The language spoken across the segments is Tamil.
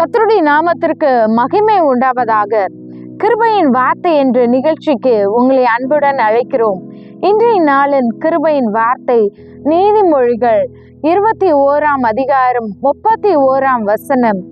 கத்தருடைய நாமத்திற்கு மகிமை உண்டாவதாக. கிருபையின் வார்த்தை என்ற நிகழ்ச்சிக்கு உங்களை அன்புடன் அழைக்கிறோம். இன்றைய நாளின் கிருபையின் வார்த்தை நீதிமொழிகள் இருபத்தி ஓராம் அதிகாரம் முப்பத்தி ஓராம் வசனம்.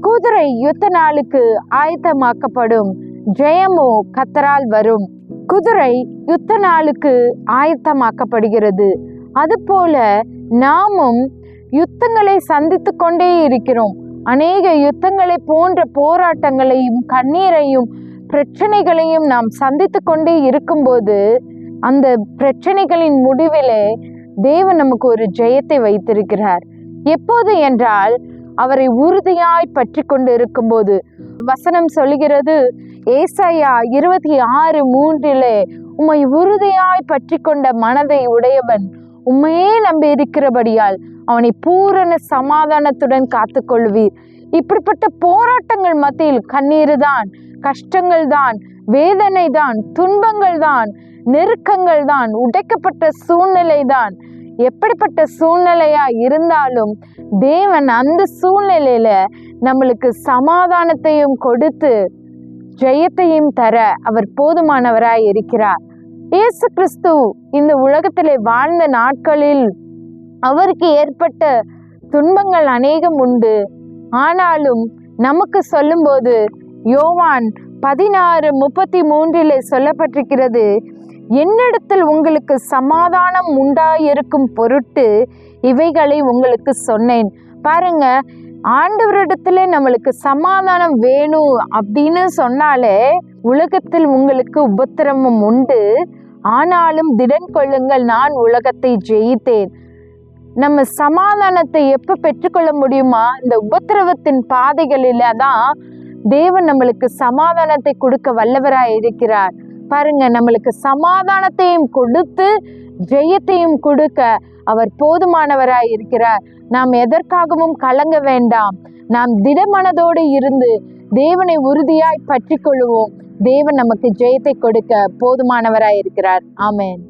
குதிரை யுத்த நாளுக்கு ஆயத்தமாக்கப்படும் ஜெயமோ கத்தரால் வரும். குதிரை யுத்த நாளுக்கு ஆயத்தமாக்கப்படுகிறது. அதுபோல நாமும் யுத்தங்களை சந்தித்து கொண்டே இருக்கிறோம். அநேக யுத்தங்களை போன்ற போராட்டங்களையும் கண்ணீரையும் பிரச்சனைகளையும் நாம் சந்தித்து கொண்டே இருக்கும்போது அந்த பிரச்சனைகளின் முடிவிலே தேவன் நமக்கு ஒரு ஜெயத்தை வைத்திருக்கிறார். எப்போது என்றால் அவரை உறுதியாய் பற்றி கொண்டு இருக்கும்போது. வசனம் சொல்கிறது ஏசாயா இருபத்தி ஆறு மூன்றிலே உம்மை உறுதியாய் பற்றி கொண்ட மனதை உடையவன் உண்மையே நம்பி இருக்கிறபடியால் அவனை பூரண சமாதானத்துடன் காத்துக்கொள்வீர். இப்படிப்பட்ட போராட்டங்கள் மத்தியில் கண்ணீர் தான் கஷ்டங்கள் தான் வேதனை தான் துன்பங்கள் தான் நெருக்கங்கள் தான் உடைக்கப்பட்ட சூழ்நிலை தான் எப்படிப்பட்ட சூழ்நிலையா இருந்தாலும் தேவன் அந்த சூழ்நிலையில நம்மளுக்கு சமாதானத்தையும் கொடுத்து ஜெயத்தையும் தர அவர் போதுமானவராய் இருக்கிறார். இயேசு கிறிஸ்து இந்த உலகத்திலே வாழ்ந்த நாட்களில் அவருக்கு ஏற்பட்ட துன்பங்கள் அநேகம் உண்டு. ஆனாலும் நமக்கு சொல்லும்போது யோவான் பதினாறு முப்பத்தி மூன்றிலே சொல்லப்பட்டிருக்கிறது என்னிடத்தில் உங்களுக்கு சமாதானம் உண்டாயிருக்கும் பொருட்டு இவைகளை உங்களுக்கு சொன்னேன். பாருங்க ஆண்டவரிடத்துல நம்மளுக்கு சமாதானம் வேணும் அப்படின்னு சொன்னாலே உலகத்தில் உங்களுக்கு உபத்திரமும் உண்டு. ஆனாலும் திடன் கொள்ளுங்கள் நான் உலகத்தை ஜெயித்தேன். நம்ம சமாதானத்தை எப்போ பெற்றுக்கொள்ள முடியுமா? இந்த உபத்திரவத்தின் பாதைகளில தான் தேவன் நம்மளுக்கு சமாதானத்தை கொடுக்க வல்லவராய் இருக்கிறார். பாருங்க நம்மளுக்கு சமாதானத்தையும் கொடுத்து ஜெயத்தையும் கொடுக்க அவர் போதுமானவராய் இருக்கிறார். நாம் எதற்காகவும் கலங்க வேண்டாம். நாம் திடமனதோடு இருந்து தேவனை உறுதியாய் பற்றி கொள்வோம் தேவன் நமக்கு ஜெயத்தை கொடுக்க போதுமானவராய் இருக்கிறார் ஆமேன்.